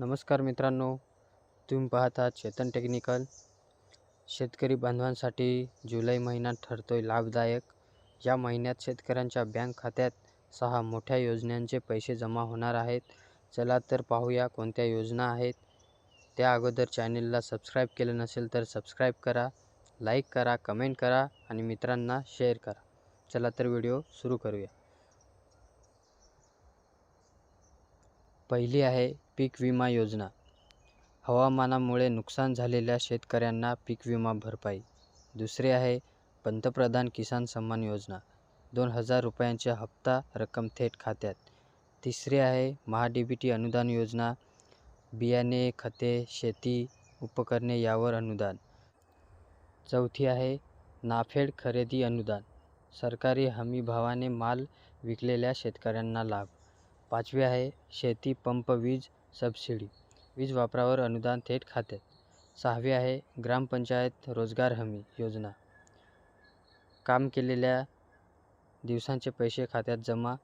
नमस्कार मित्रांनो तुम्ही पाहत आहात चेतन टेक्निकल. शेतकरी बांधवांसाठी जुलै महिना ठरतो आहे लाभदायक. या महिन्यात शेतकऱ्यांच्या बँक खात्यात सहा मोठ्या योजनांचे पैसे जमा होणार आहेत. चला तर पाहूया कोणत्या योजना आहेत. त्या अगोदर चॅनलला सबस्क्राईब केलं नसेल तर सबस्क्राईब करा लाईक करा कमेंट करा आणि मित्रांना शेअर करा. चला तर व्हिडिओ सुरू करूया. पहिली आहे पीक विमा योजना. हवामानामुळे नुकसान झालेल्या शेतकऱ्यांना पीक विमा भरपाई. दुसरे आहे पंतप्रधान किसान सन्मान योजना. दोन हजार रुपयांचे हप्ता रक्कम थेट खात्यात. तिसरी आहे महा डी टी अनुदान योजना. बियाणे खते शेती उपकरणे यावर अनुदान. चौथी आहे नाफेड खरेदी अनुदान. सरकारी हमीभावाने माल विकलेल्या शेतकऱ्यांना लाभ. पाचवी आहे शेती पंप वीज सबसिडी. वीज वापरावर अनुदान थेट खात्यात सहावी आहे ग्रामपंचायत रोजगार हमी योजना. काम केलेल्या दिवसांचे पैसे खात्यात जमा.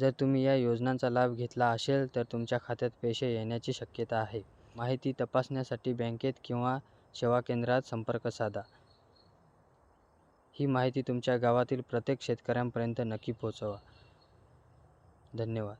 जर तुम्ही या योजनांचा लाभ घेतला असेल तर तुमच्या खात्यात पैसे येण्याची शक्यता आहे. माहिती तपासण्यासाठी बँकेत किंवा सेवा केंद्रात संपर्क साधा. ही माहिती तुमच्या गावातील प्रत्येक शेतकऱ्यांपर्यंत नक्की पोहोचवा. धन्यवाद.